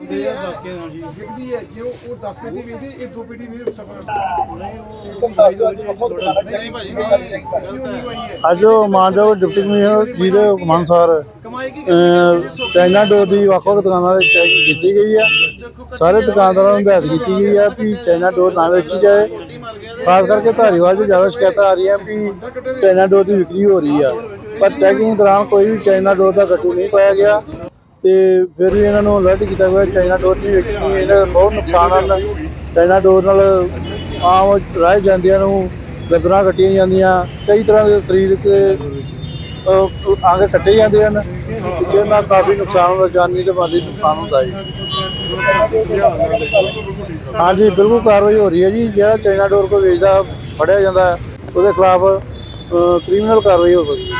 ਵਿਕਦੀ ਹੈ ਜੇ ਉਹ 10 ਪੇਟੀ ਵੇਚਦੇ ਇਹ 2 ਪੇਟੀ ਵੇਚ ਸਕਦਾ ਨਹੀਂ ਭਾਜੀ ਅੱਜ ਉਹ ਮਾਨਯੋਗ ਡਿਪਟੀ ਕਮਿਸ਼ਨਰ ਜੀ ਦੇ ਹੁਕਮ ਅਨੁਸਾਰ ਕੀ ਚਾਈਨਾ ਡੋਰ ਦੀ ਵੱਖ-ਵੱਖ ਦੁਕਾਨਾਂ ਤੇ ਚੈੱਕ ਕੀਤੀ ਗਈ ਹੈ। ਸਾਰੇ ਦੁਕਾਨਦਾਰਾਂ ਨੂੰ ਹਦਾਇਤ ਕੀਤੀ ਗਈ ਹੈ ਕਿ ਚਾਈਨਾ ਡੋਰ ਨਾ ਵੇਚੀ ਜਾਏ। ਖਾਸ ਕਰਕੇ ਧਾਰੀਵਾਲ 'ਚ ਜ਼ਿਆਦਾ ਸ਼ਿਕਾਇਤਾਂ ਆ ਰਹੀਆਂ ਵੀ ਚਾਈਨਾ ਡੋਰ ਦੀ ਵਿਕਰੀ ਹੋ ਰਹੀ ਆ। ਪਰ ਚੈਕਿੰਗ ਦੌਰਾਨ ਕੋਈ ਵੀ ਚਾਈਨਾ ਡੋਰ ਦਾ ਗੱਟੂ ਨਹੀਂ ਪਾਇਆ ਗਿਆ। ਤੇ ਫਿਰ ਵੀ ਇਹਨਾਂ ਨੂੰ ਅਲਰਟ ਕੀਤਾ ਗਿਆ ਚਾਈਨਾ ਡੋਰ ਦੀ ਇਹਨਾਂ ਦਾ ਬਹੁਤ ਨੁਕਸਾਨ ਹਨ ਚਾਈਨਾ ਡੋਰ ਨਾਲ ਆਮ ਰਾਹ ਜਾਂਦਿਆਂ ਨੂੰ ਗਰਦਨਾਂ ਕੱਟੀਆਂ ਜਾਂਦੀਆਂ, ਕਈ ਤਰ੍ਹਾਂ ਦੇ ਸਰੀਰ ਤੇ ਅੰਗ ਕੱਟੇ ਜਾਂਦੇ ਹਨ, ਜਿਹਦੇ ਨਾਲ ਕਾਫੀ ਨੁਕਸਾਨ ਹੁੰਦਾ, ਜਾਨੀ ਤੇ ਮਾਲੀ ਨੁਕਸਾਨ ਹੁੰਦਾ ਜੀ। ਹਾਂਜੀ, ਬਿਲਕੁਲ ਕਾਰਵਾਈ ਹੋ ਰਹੀ ਹੈ ਜੀ। ਜਿਹੜਾ ਚਾਈਨਾ ਡੋਰ ਕੋ ਵੇਚਦਾ, ਫੜਿਆ ਜਾਂਦਾ, ਉਹਦੇ ਖਿਲਾਫ ਕ੍ਰਿਮੀਨਲ ਕਾਰਵਾਈ ਹੋ ਸਕਦੀ ਹੈ।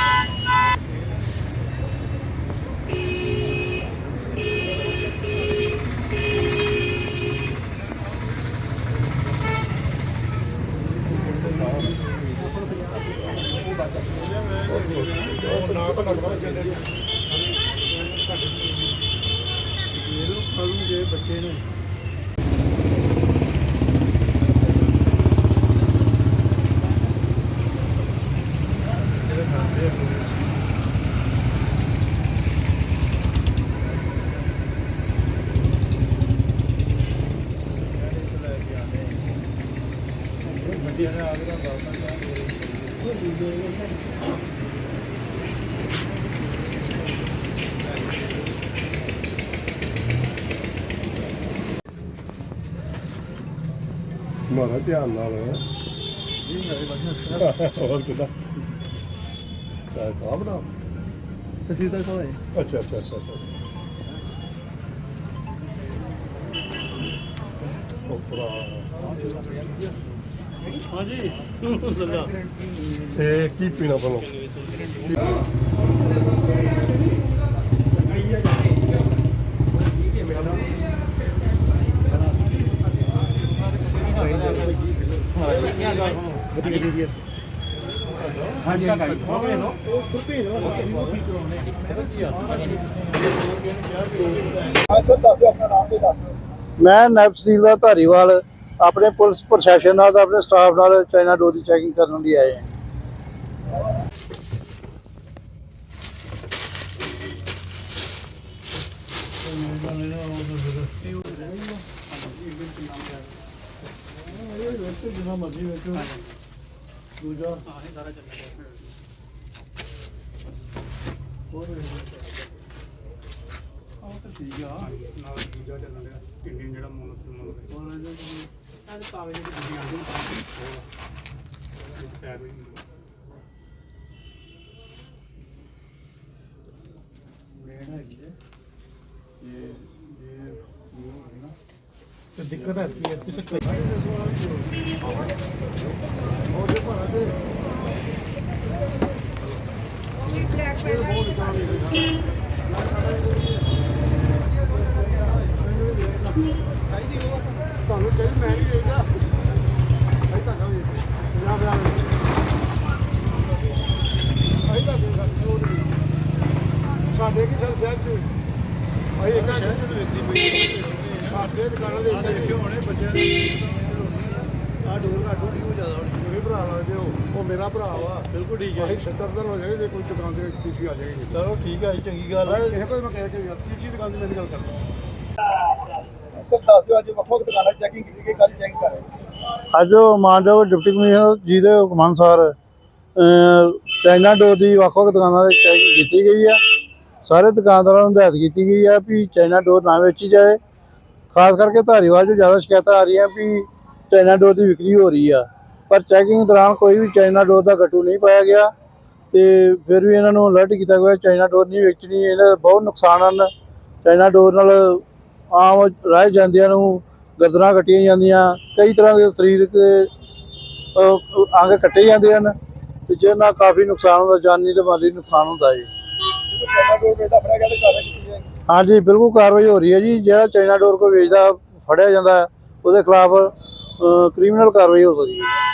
ਬੱਚੇ ਨੇ ਵਧੀਆ ਨੇ ਆਗਰਾ ਦਾ ਤਾਂ ਉਹ ਦੂਜੇ ਨੇ ਮਾਰਾ ਧਿਆਨ ਨਾਲ ਹੋਰ ਕਿਦਾਂ? ਤਾਂ ਕਾਹ ਬਣਾ। ਤਸਵੀਰ ਤਾਂ ਕੋਲ ਹੈ। ਅੱਛਾ ਅੱਛਾ ਅੱਛਾ ਅੱਛਾ। ਉਪਰਾ ਹਾਂਜੀ। ਤੇ ਕੀ ਪੀਣਾ ਪਲੋ ਹਾਂਜੀ ਹਾਂਜੀ ਹੋ ਗਏ ਨੋ ਮੈਂ ਨਾਇਬ ਤਹਿਸੀਲਦਾਰ ਧਾਰੀਵਾਲ, ਆਪਣੇ ਪੁਲਿਸ ਪ੍ਰਸ਼ਾਸਨ ਨਾਲ ਤੇ ਆਪਣੇ ਸਟਾਫ ਨਾਲ ਚਾਈਨਾ ਡੋਰ ਦੀ ਚੈਕਿੰਗ ਕਰਨ ਲਈ ਆਏ ਹਾਂ। ਠੀਕ ਆ ਨਾਲ ਦੂਜਾ ਚੱਲਣ ਡਿਆ ਇੰਡੀਅਨ ਜਿਹੜਾ ਮੋਨੋ ਫਿਲਮ ਉਹਦਾ ਇਹ ਕਾਗਜ਼ ਦੀ ਦੁਨੀਆ ਦੀ ਉਹ ਟੈਗ ਵੀ ਬ੍ਰੇਡ ਹੈਗੀ ਹੈ ਇਹ ਤੇ ਦਿੱਕਤ ਹੈ ਕਿ ਕਿਸੇ ਤੁਹਾਨੂੰ ਕਹਿੰਦੀ ਮੈਂ ਨਹੀਂ ਦੇਗਾ ਅਈ ਤਾਂ ਕਹਾਂ ਪੰਜਾਬ ਦਾ ਅਈ ਤਾਂ ਸਾਡੇ ਕੀ ਸਰ ਸ਼ਹਿਰ ਚ? ਅਈ ਇੱਕ ਸਾਡੇ ਦੁਕਾਨਾਂ ਦੇ ਇੱਥੇ ਦੇਖਿਓ ਹੋਣੇ ਬੱਚਿਆਂ ਦੇ ਆ ਡੋਰ ਘਾਟੂ ਨਹੀਂ ਹੋ ਜ਼ਿਆਦਾ ਹੋਣੀ। ਮੇਰੇ ਭਰਾ ਲੱਗਦੇ ਹੋ ਉਹ ਮੇਰਾ ਭਰਾ ਵਾ। ਬਿਲਕੁਲ ਠੀਕ ਹੈ। ਅਸੀਂ 70 ਦਿਨ ਹੋ ਜਾਏ ਜੇ ਕੋਈ ਦੁਕਾਨ ਤੇ ਪੀਸੀ ਆ ਜਾਏਗੀ। ਚਲੋ ਠੀਕ ਹੈ ਚੰਗੀ ਗੱਲ ਹੈ। ਇਹ ਕੋਈ ਮੈਂ ਕਹਿ ਕੇ ਤੀਜੀ ਦੁਕਾਨ ਦੀ ਮੇਰੀ ਗੱਲ ਕਰਦਾ ਸਰ ਦੱਸ ਦਿਓ ਅੱਜ ਵੱਖ ਵੱਖ ਦੁਕਾਨਾਂ ਚੈਕਿੰਗ ਕੀਤੀ ਗਈ ਕੱਲ ਚੈੱਕ ਕਰ ਰਹੇ ਅੱਜ ਉਹ ਮਾਨਯੋਗ ਡਿਪਟੀ ਕਮਿਸ਼ਨਰ ਜੀ ਦੇ ਹੁਕਮ ਅਨੁਸਾਰ ਚਾਈਨਾ ਡੋਰ ਦੀ ਵੱਖ-ਵੱਖ ਦੁਕਾਨਾਂ ਤੇ ਚੈਕਿੰਗ ਕੀਤੀ ਗਈ ਹੈ। ਸਾਰੇ ਦੁਕਾਨਦਾਰਾਂ ਨੂੰ ਹਦਾਇਤ ਕੀਤੀ ਗਈ ਹੈ ਵੀ ਚਾਈਨਾ ਡੋਰ ਨਾ ਵੇਚੀ ਜਾਏ। ਖਾਸ ਕਰਕੇ ਧਾਰੀਵਾਲ 'ਚ ਜ਼ਿਆਦਾ ਸ਼ਿਕਾਇਤਾਂ ਆ ਰਹੀਆਂ ਵੀ ਚਾਈਨਾ ਡੋਰ ਦੀ ਵਿਕਰੀ ਹੋ ਰਹੀ ਆ। ਪਰ ਚੈਕਿੰਗ ਦੌਰਾਨ ਕੋਈ ਵੀ ਚਾਈਨਾ ਡੋਰ ਦਾ ਗੱਟੂ ਨਹੀਂ ਪਾਇਆ ਗਿਆ ਤੇ ਫਿਰ ਵੀ ਇਹਨਾਂ ਨੂੰ ਅਲਰਟ ਕੀਤਾ ਗਿਆ ਚਾਈਨਾ ਡੋਰ ਨਹੀਂ ਵੇਚਣੀ, ਇਹਦਾ ਬਹੁਤ ਨੁਕਸਾਨ ਹਨ। ਚਾਈਨਾ ਡੋਰ ਨਾਲ ਆਮ ਰਾਹ ਜਾਂਦਿਆਂ ਨੂੰ ਗਰਦਨਾਂ ਕੱਟੀਆਂ ਜਾਂਦੀਆਂ, ਕਈ ਤਰ੍ਹਾਂ ਦੇ ਸਰੀਰਕ ਤੇ ਅੰਗ ਕੱਟੇ ਜਾਂਦੇ ਹਨ ਤੇ ਜਿਹਦੇ ਨਾਲ ਕਾਫੀ ਨੁਕਸਾਨ ਹੁੰਦਾ, ਜਾਨੀ ਤੇ ਮਾਲੀ ਨੁਕਸਾਨ ਹੁੰਦਾ ਜੀ। ਹਾਂਜੀ, ਬਿਲਕੁਲ ਕਾਰਵਾਈ ਹੋ ਰਹੀ ਹੈ ਜੀ। ਜਿਹੜਾ ਚਾਈਨਾ ਡੋਰ ਕੋ ਵੇਚਦਾ, ਫੜਿਆ ਜਾਂਦਾ, ਉਹਦੇ ਖਿਲਾਫ ਕ੍ਰਿਮੀਨਲ ਕਾਰਵਾਈ ਹੋ ਸਕਦੀ ਹੈ।